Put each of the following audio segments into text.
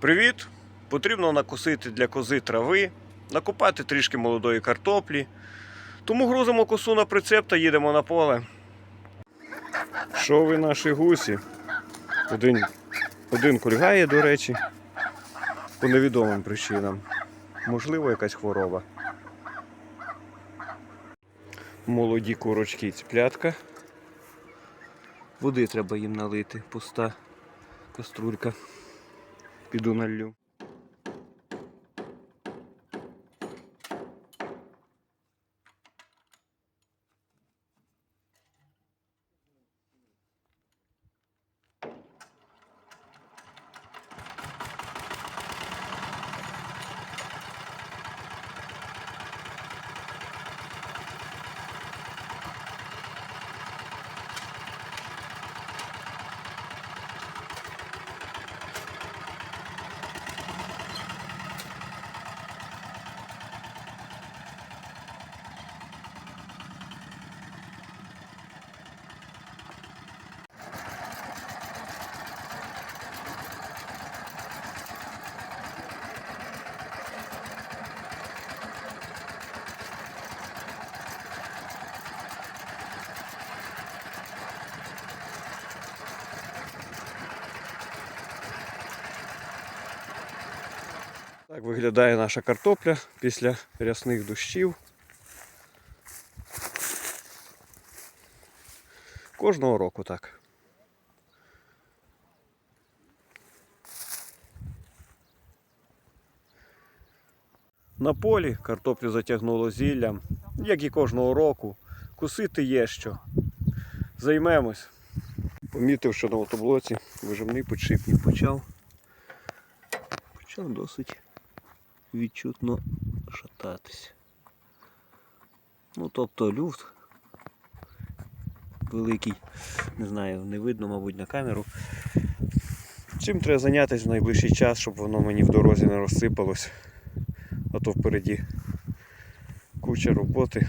Привіт! Потрібно накосити для кози трави, накопати трішки молодої картоплі. Тому грузимо косу на прицеп та їдемо на поле. Що ви наші гусі? Один, один кульгає, до речі, по невідомим причинам. Можливо, якась хвороба. Молоді курочки цплятка. Води треба їм налити, пуста каструлька. Піду налью. Так виглядає наша картопля після рясних дощів. Кожного року так. На полі картоплю затягнуло зіллям, як і кожного року. Кусити є що. Займемось. Помітив, що на мотоблоці виживний підшипник почав. Почав досить відчутно шататись. Ну, тобто люфт великий, не знаю, не видно, мабуть, на камеру. Чим треба зайнятися в найближчий час, щоб воно мені в дорозі не розсипалось, а то впереді куча роботи.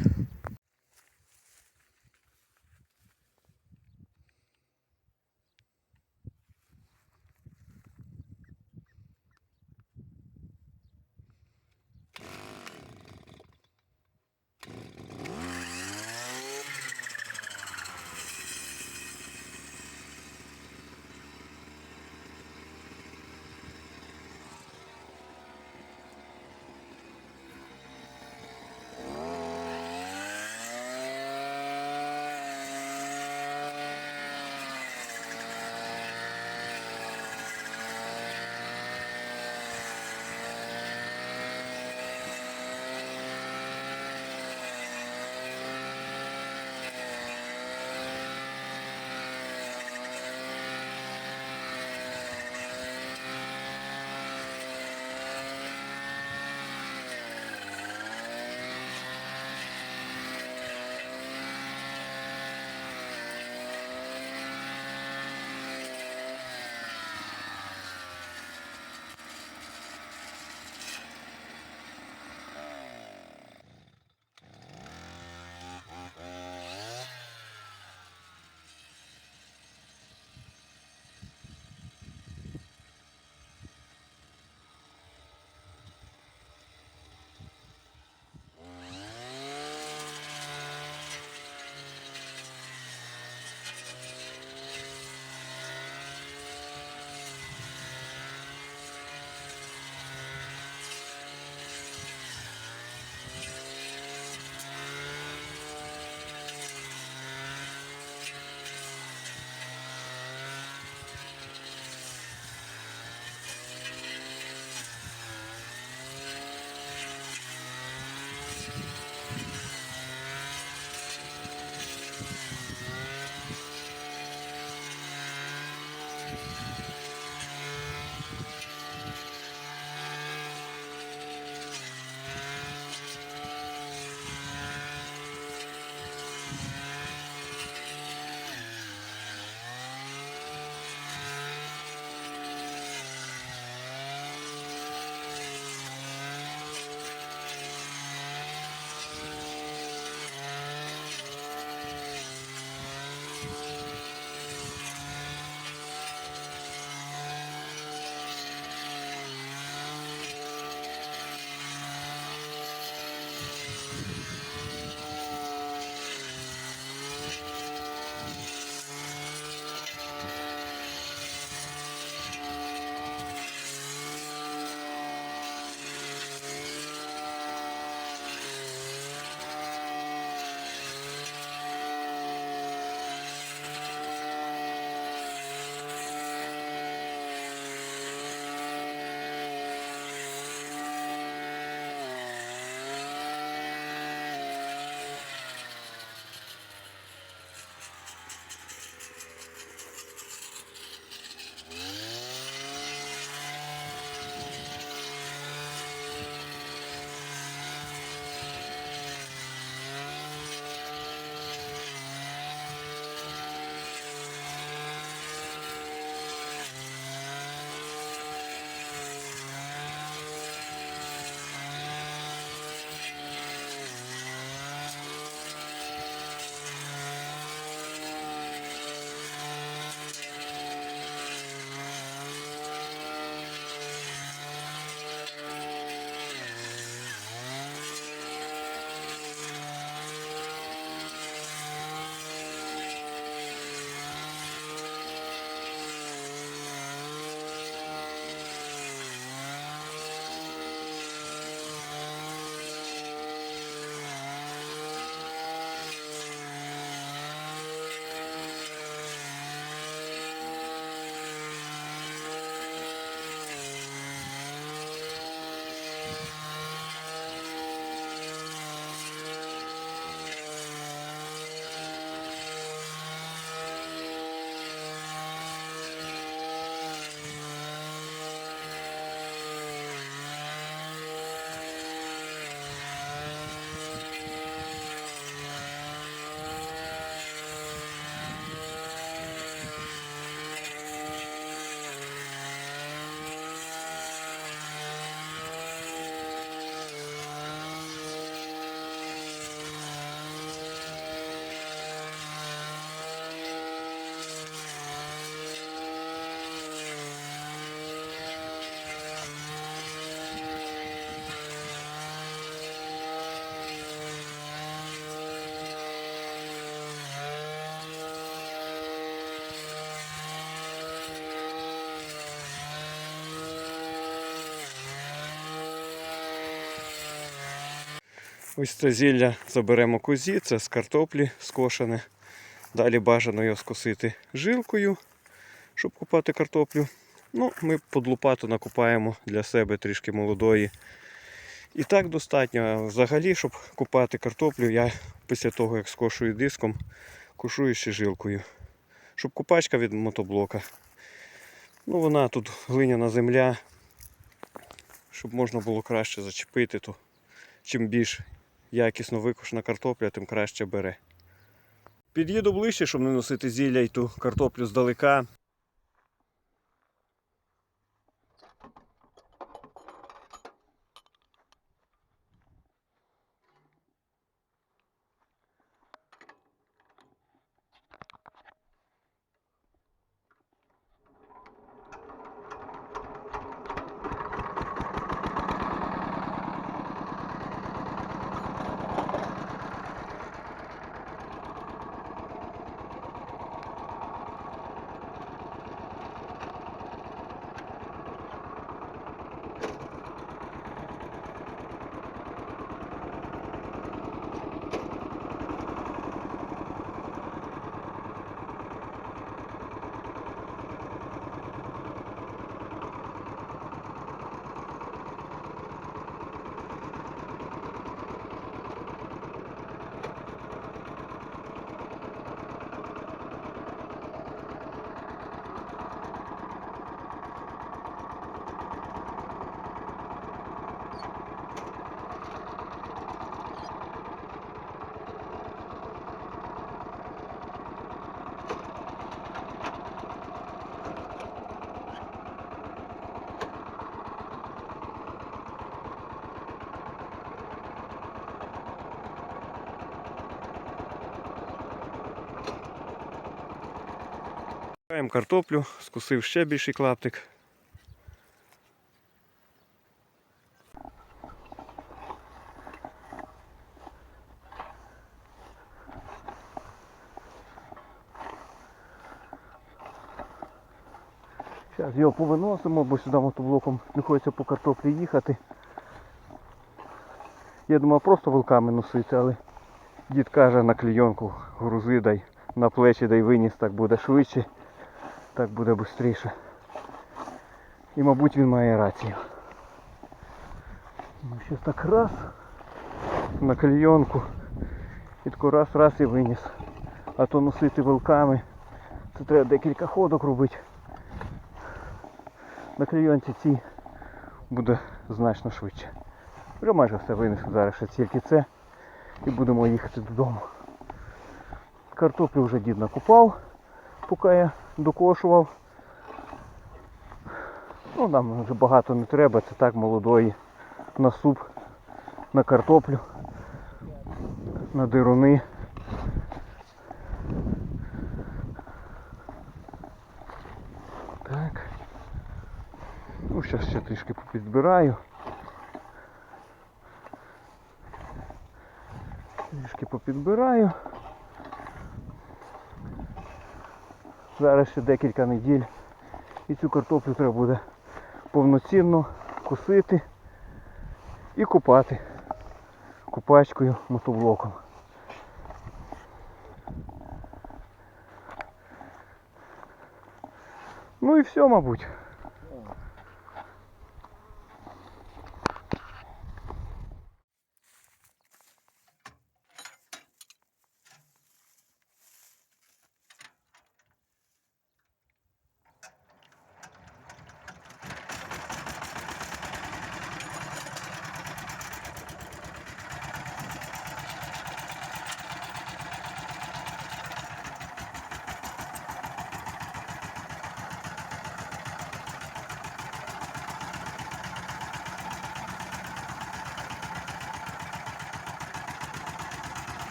Ось це зілля заберемо козі, це з картоплі скошене. Далі бажано його скосити жилкою, щоб купати картоплю. Ну, ми під лопату накупаємо для себе трішки молодої. І так достатньо. Взагалі, щоб купати картоплю, я після того, як скошую диском, кушую ще жилкою. Щоб купачка від мотоблока. Ну, вона тут глиняна земля. Щоб можна було краще зачепити, то чим більш якісно викошена картопля, тим краще бере. Під'їду ближче, щоб не носити зілля й ту картоплю здалека. Шукаємо картоплю, скусив ще більший клаптик. Зараз його повиносимо, бо сюди мотоблоком не хочеться по картоплі їхати. Я думав просто вилками носити, але дід каже на клійонку грузи дай на плечі дай виніс, так буде швидше, так буде швидше. І мабуть він має рацію. Ну, щось так раз на клійонку. І тако раз раз і виніс. А то носити вилками. Це треба декілька ходок робити. На клійонці ці буде значно швидше. Вже майже все винесли зараз ще тільки це. І будемо їхати додому. Картоплю вже дід накупав, поки я докошував. Ну нам вже багато не треба, це так молодої. На суп, на картоплю, на дируни. Так. Ну, зараз ще трішки попідбираю. Трішки попідбираю. Зараз ще декілька неділь і цю картоплю треба буде повноцінно косити і купати купачкою мотоблоком. Ну і все, мабуть.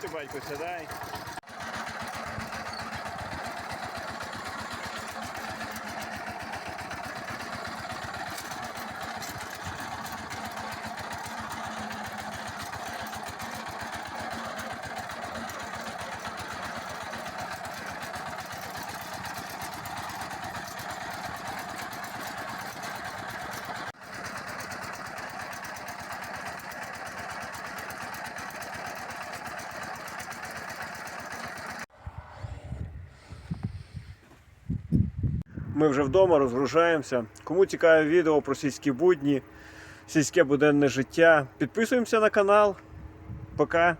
Ти, батько, сідай? Ми вже вдома розгружаємося. Кому цікаве відео про сільські будні, сільське буденне життя, підписуємося на канал. Пока.